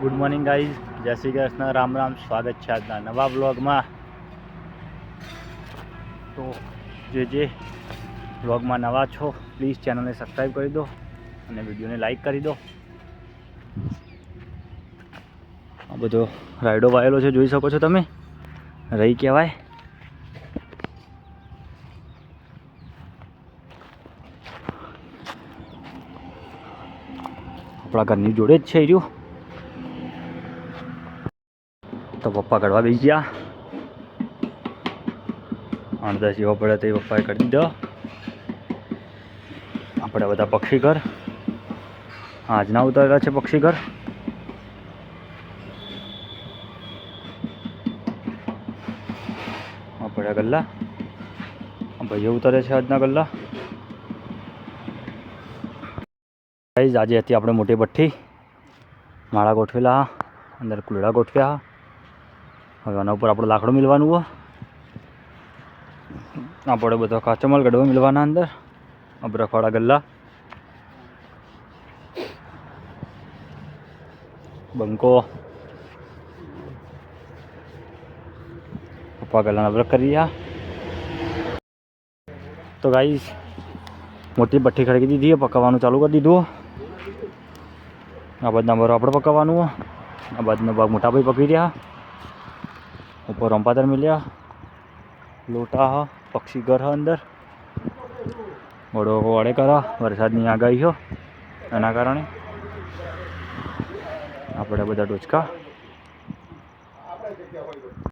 Good morning guys જય શ્રી કૃષ્ણ. રામ રામ. સ્વાગત છે આજના નવા બ્લોગમાં તો જે જે બ્લોગમાં નવા છો પ્લીઝ ચેનલને સબસ્ક્રાઈબ કરી દો અને વિડીયોને લાઈક કરી દો. આ બધો રાયડો વાયેલો છે, જોઈ શકો છો તમે? રહી કહેવાય. આપણા ઘરની જોડે જ છે રહ્યું તો પપ્પા કરવા બેસી ગયા. અડધા જેવો પડે તો એ પપ્પાએ કરી દીધો. આપણે બધા પક્ષી ઘર આજના ઉતારેલા છે પક્ષી ઘર આપણે ગલ્લા. ભાઈઓ ઉતારે છે આજના ગલ્લા. ગાઈઝ, આજે હતી આપણે મોટી ભઠ્ઠી. માળા ગોઠવેલા, અંદર કુલડા ગોઠવ્યા. હવે આના ઉપર આપણું લાકડું મિલવાનું હોય આપણે બધો કાચો માલ ગડવા અંદર. અબરખવાડા ગલ્લા. બંકો. પપ્પા ગલ્લાના અબરખ કરી રહ્યા. તો ગાઈઝ, મોટી ભઠ્ઠી ખડકી દીધી પકાવવાનું ચાલુ કરી દીધું આ બાજના ભરો આપણે પકવવાનું આ બાજનો ભાગ મોટા ભાઈ પકવી રહ્યા. ઉપર રંપાતર મળ્યા લોટા હ, પક્ષી ઘર હ અંદર. વડો વડે કરા, વરસાદની આગાહી હો. એના કારણે આપણે બધા ડોચકા